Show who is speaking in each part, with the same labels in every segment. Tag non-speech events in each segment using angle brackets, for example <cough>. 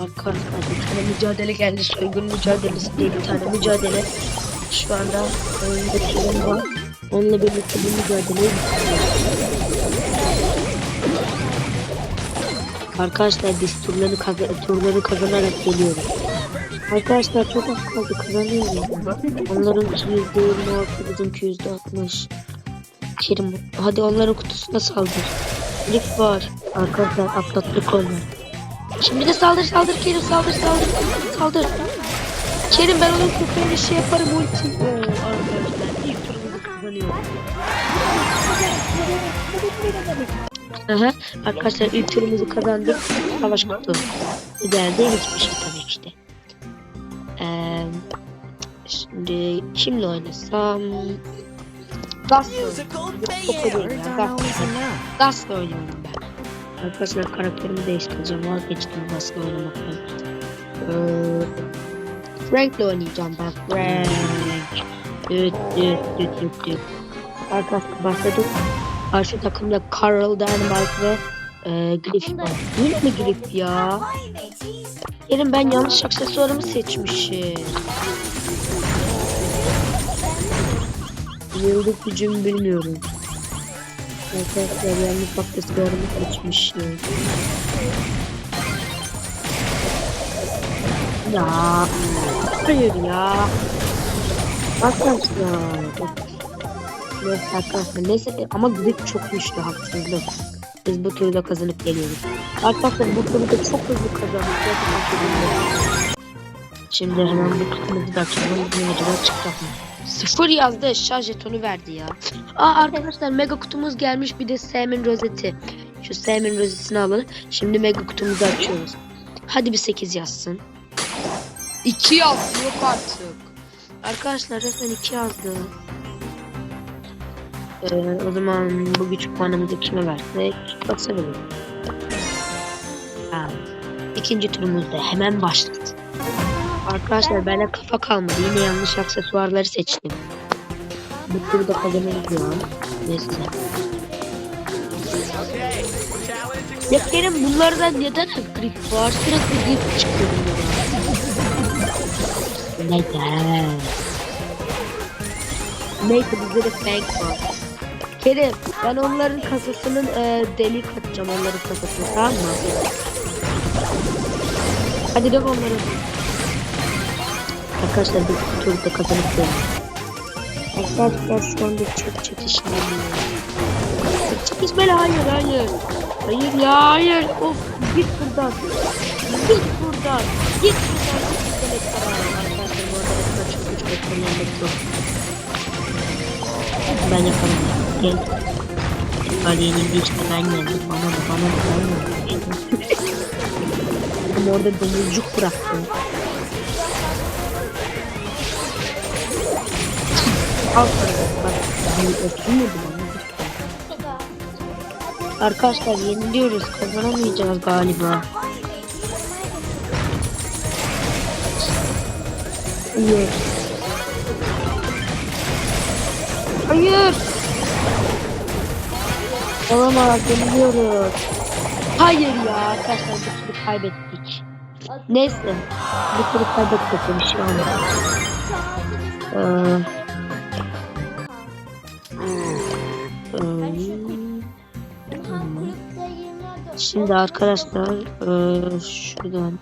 Speaker 1: Arkadaşlar bir tane mücadele geldi. Soygun mücadelesi diye bir tane mücadele. Şu anda oyunda Kerem var. Onunla birlikte bu mücadeleyi. Arkadaşlar biz turları, kaz- turları kazanarak geliyoruz. Arkadaşlar çok az kaldı kazanıyoruz. Onların %26 bizimki %60. Kerim hadi onların kutusuna saldır. Lif var. Arkadaşlar atlattık onu. Şimdi de saldır saldır Kerim saldır saldır saldır. Kerim ben onun köpeğine şey yaparım ulti. Oo arkadaşlar ilk turumuzu kazanıyoruz. Aha, arkadaşlar ilk turumuzu kazandık. Savaş kutu. Güzel değil hiçbir şey tabii ki de. Ee, şimdi kimle oynasam? Gast'la oynayayım. Gast'la oynuyorum ben. Arkadaşlar karakterimi değiştireceğim. Vazgeçtim Gast'la oynamaktan. Ee, Frank'le oynayacağım ben. Frank. Düt düt düt düt düt. Arkadaşlar başladık. Karşı takımda Carl Dynamite ve e, Griff var. Yine mi Griff ya? Yerim ben yanlış aksesuarımı seçmişim. Yıldız gücümü bilmiyorum. Arkadaşlar yanlış aksesuarımı seçmişim. Ya. Hayır ya. Arkadaşlar. Neyse arkadaşlar neyse ama Griff çok güçlü haksızlık. Biz bu turda kazanıp geliyoruz. Arkadaşlar bu turda çok hızlı kazandık. Şimdi hemen bu kutumuzu da açalım. Bugün acaba çıkacak mı? Sıfır yazdı. Şarj jetonu verdi ya. Aa arkadaşlar mega kutumuz gelmiş. Bir de Sam'in rozeti. Şu Sam'in rozetini alalım. Şimdi mega kutumuzu açıyoruz. Hadi bir 8 yazsın. 2 yazdı yok artık. Arkadaşlar resmen 2 yazdı. Ee, o zaman bu güç puanımızı kime versek? Basalım. Ha, ikinci turumuzda hemen başladı. Arkadaşlar bende kafa kalmadı. Yine yanlış aksesuarları seçtim. Bu turda kazanırız ya. Neyse. Ya Kerem bunlardan neden grip var? Sürekli grip çıkıyor bunlara. Neden? Neyse bizde de fake var. Kerem ben onların kasasının e, delik atacağım onların kasasını tamam mı? Hadi dök onları. Arkadaşlar bir turda kazanıp gelin. Arkadaşlar şu anda çok çekişmeli. Çekişmeli hayır hayır. Hayır ya hayır. Of git buradan. Git buradan. Git buradan. Git buradan. Arkadaşlar bu arada çok güç bekleyenmek zor. Ben yaparım. Gel. Bari yenildi ben yendim. Bana da bana da ben yendim. Orada domuzcuk bıraktım. Arkadaşlar yeniliyoruz. Kazanamayacağız galiba. Hayır. Hayır. Olamaz yeniliyoruz. Hayır ya arkadaşlar bu turu kaybettik. Neyse. Bu turu kaybettik bir şey olmadı. Ee, Şimdi arkadaşlar eee, şuradan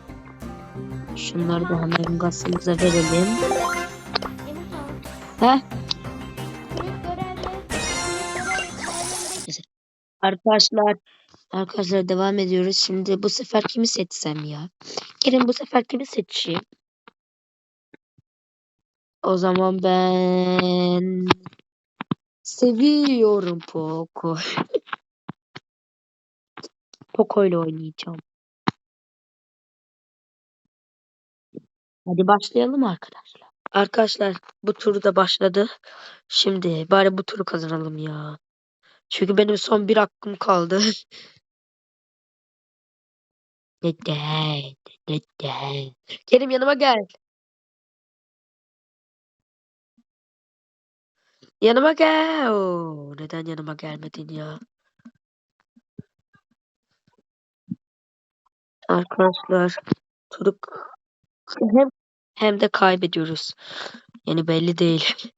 Speaker 1: şunları da hemen gazımıza verelim. He? Arkadaşlar arkadaşlar devam ediyoruz. Şimdi bu sefer kimi seçsem ya? Gelin bu sefer kimi seçeyim? O zaman ben seviyorum Poco. <laughs> Poco ile oynayacağım. Hadi başlayalım arkadaşlar. Arkadaşlar bu turu da başladı. Şimdi bari bu turu kazanalım ya. Çünkü benim son bir hakkım kaldı. <laughs> Neden? Neden? Kerim yanıma gel. Yanıma gel. Oo, neden yanıma gelmedin ya? Arkadaşlar Turu hem, hem de kaybediyoruz. Yani belli değil.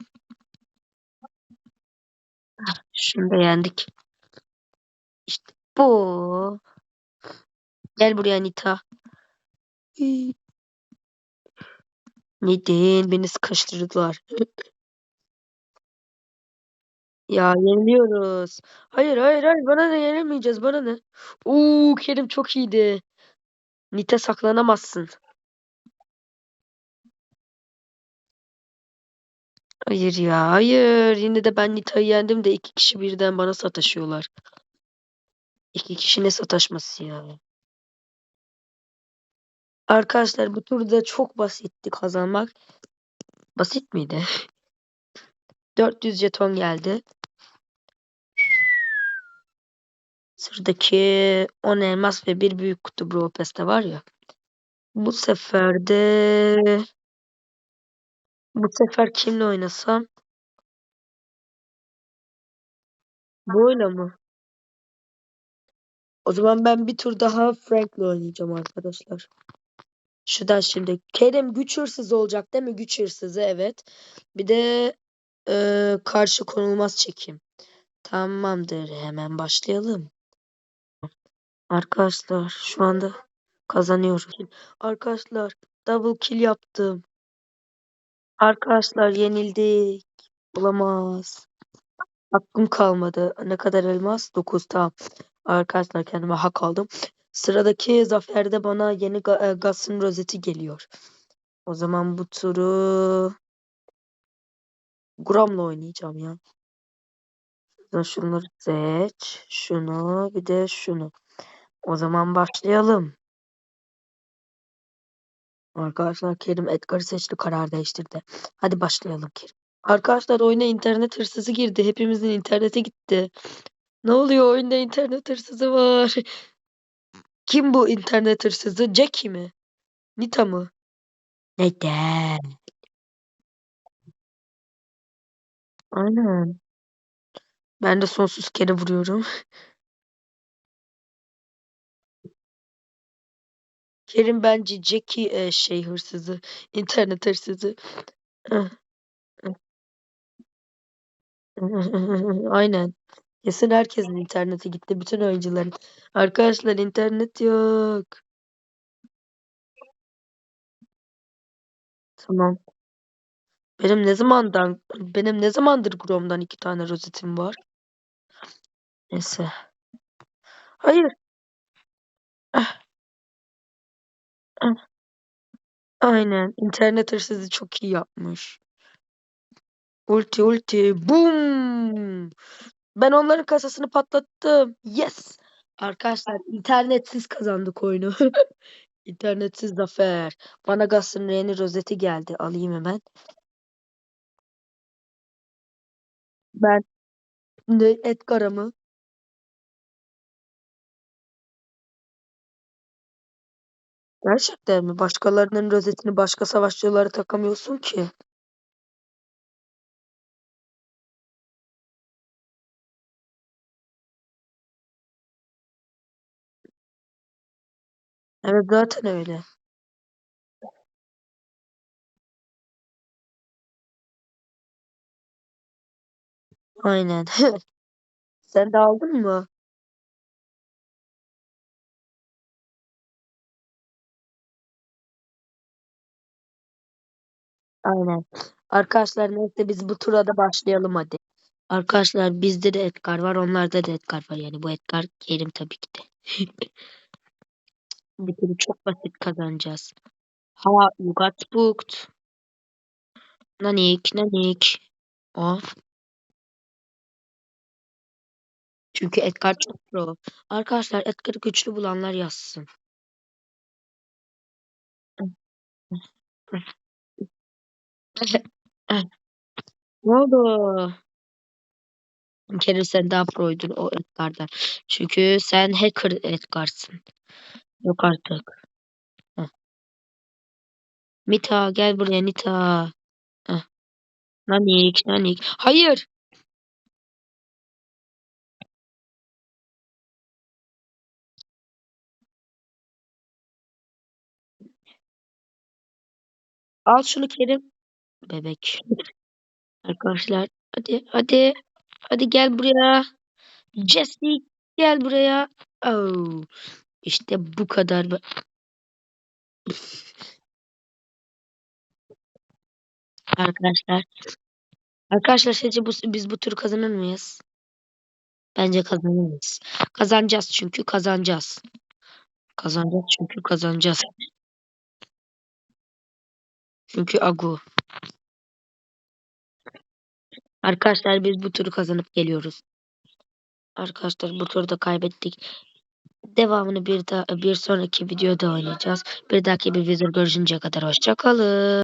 Speaker 1: Da yendik. İşte bu. Gel buraya Nita. Neden beni sıkıştırdılar. Ya yeniliyoruz. Hayır hayır hayır bana ne yenemeyeceğiz bana ne. Uuu Kerim çok iyiydi. Nite saklanamazsın. Hayır ya hayır. Yine de ben Nita'yı yendim de iki kişi birden bana sataşıyorlar. İki kişi ne sataşması ya. Arkadaşlar bu turda çok basitti kazanmak. Basit miydi? <laughs> 400 jeton geldi. Sıradaki 10 elmas ve bir büyük kutu Brawl Pass'te var ya. Bu sefer de bu sefer kimle oynasam? Bu oyla mı? O zaman ben bir tur daha Frank'le oynayacağım arkadaşlar. Şuradan şimdi. Kerem güç hırsızı olacak değil mi? Güç hırsızı evet. Bir de e, karşı konulmaz çekim. Tamamdır. Hemen başlayalım. Arkadaşlar şu anda kazanıyoruz. Arkadaşlar double kill yaptım. Arkadaşlar yenildik. Olamaz. Hakkım kalmadı. Ne kadar elmas? 9 tamam. Arkadaşlar kendime hak aldım. Sıradaki zaferde bana yeni ga e, Gas'ın rozeti geliyor. O zaman bu turu Grom'la oynayacağım ya. Şunları seç. Şunu bir de şunu. O zaman başlayalım. Arkadaşlar Kerim Edgar'ı seçti karar değiştirdi. Hadi başlayalım Kerim. Arkadaşlar oyuna internet hırsızı girdi. Hepimizin internete gitti. Ne oluyor oyunda internet hırsızı var. Kim bu internet hırsızı? Jackie mi? Nita mı? Neden? Aynen. Ben de sonsuz kere vuruyorum. Kerim bence Jackie e, şey hırsızı. internet hırsızı. <laughs> Aynen. Kesin herkesin interneti gitti. Bütün oyuncuların. Arkadaşlar internet yok. Tamam. Benim ne zamandan benim ne zamandır Chrome'dan iki tane rozetim var. Neyse. Hayır. Ah, ah. Aynen. İnternet hırsızı çok iyi yapmış. Ulti ulti. Boom. Ben onların kasasını patlattım. Yes. Arkadaşlar internetsiz kazandık oyunu. <laughs> İnternetsiz zafer. Bana Gas'ın yeni rozeti geldi. Alayım hemen. Ben ne Edgar'a mı? Gerçekten mi? Başkalarının rozetini başka savaşçılara takamıyorsun ki. Evet zaten öyle. Aynen. <laughs> Sen de aldın mı? Aynen. Arkadaşlar neyse biz bu tura da başlayalım hadi. Arkadaşlar bizde de Edgar var, onlarda da Edgar var. Yani bu Edgar Kerim tabii ki de. <laughs> Bir turu çok basit kazanacağız. Ha, you got booked. Nanik, nanik. O. Çünkü Edgar çok pro. Arkadaşlar Edgar'ı güçlü bulanlar yazsın. Ne oldu? Kerim sen daha proydun o Edgar'dan. Çünkü sen hacker Edgar'sın. Yok artık. Heh. Mita gel buraya Nita. Heh. Nanik, nanik. Hayır. Al şunu Kerim. Bebek. Arkadaşlar hadi hadi. Hadi gel buraya. Jesse gel buraya. Oh. İşte bu kadar. <laughs> Arkadaşlar. Arkadaşlar sizce bu, biz bu tür kazanır mıyız? Bence kazanırız. Kazanacağız çünkü kazanacağız. Kazanacağız çünkü kazanacağız. Çünkü Agu. Arkadaşlar biz bu turu kazanıp geliyoruz. Arkadaşlar bu turda kaybettik. Devamını bir daha bir sonraki videoda oynayacağız. Bir dahaki bir video görüşünceye kadar hoşça kalın.